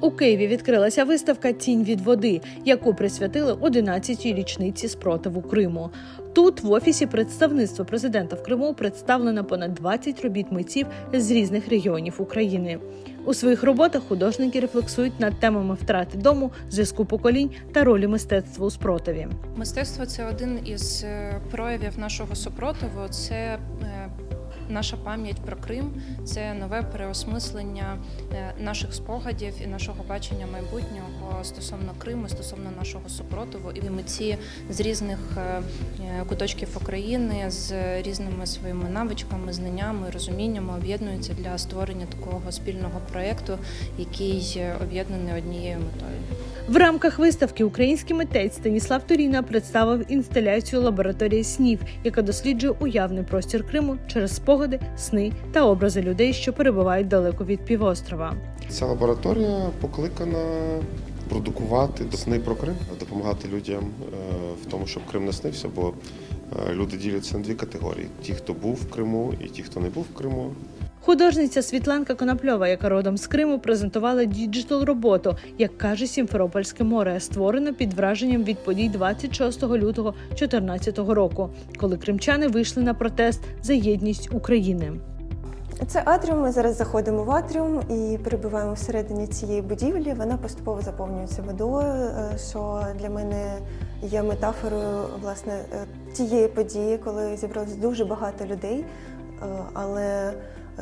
У Києві відкрилася виставка Тінь від води, яку присвятили 11-й річниці спротиву Криму. Тут в офісі представництва президента в Криму представлено понад 20 робіт митців з різних регіонів України. У своїх роботах художники рефлексують над темами втрати дому, зв'язку поколінь та ролі мистецтва у спротиві. Мистецтво це один із е, проявів нашого супротиву. Це е, наша пам'ять про Крим, це нове переосмислення е, наших спогадів і нашого бачення майбутнього стосовно Криму, стосовно нашого супротиву. І митці з різних е, е, куточків України з різними своїми навичками, знаннями, розуміннями об'єднуються для створення такого спільного проєкту, який об'єднаний однією метою. В рамках виставки український митець Станіслав Туріна представив інсталяцію лабораторії снів, яка досліджує уявний простір Криму через спогади, сни та образи людей, що перебувають далеко від півострова. Ця лабораторія покликана продукувати сни про Крим, допомагати людям е, в тому, щоб Крим не снився, бо е, люди діляться на дві категорії: ті, хто був в Криму, і ті, хто не був в Криму. Художниця Світланка Конопльова, яка родом з Криму, презентувала діджитал роботу, як каже Сімферопольське море, створено під враженням від подій 26 лютого 2014 року, коли кримчани вийшли на протест за єдність України. Це атріум. Ми зараз заходимо в атріум і перебуваємо всередині цієї будівлі. Вона поступово заповнюється водою, е, що для мене є метафорою власне е, тієї події, коли зібралось дуже багато людей. Е, Але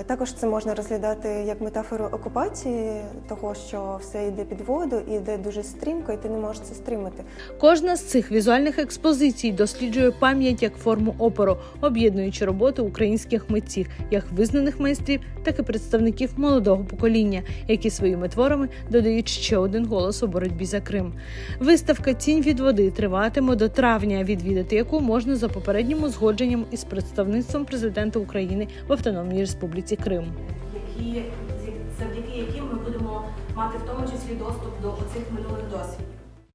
також це можна розглядати як метафору окупації, того, що все йде під воду і йде дуже стрімко, і ти не можеш це стримати. Кожна з цих візуальних експозицій досліджує пам'ять як форму опору, об'єднуючи роботи українських митців, як визнаних майстрів, так і представників молодого покоління, які своїми творами додають ще один голос у боротьбі за Крим. Виставка Тінь від води триватиме до травня, відвідати яку можна за попереднім узгодженням із представництвом президента України в Автономній Республіці Крим. які завдяки яким ми будемо мати в тому числі доступ до оцих минулих досвідів.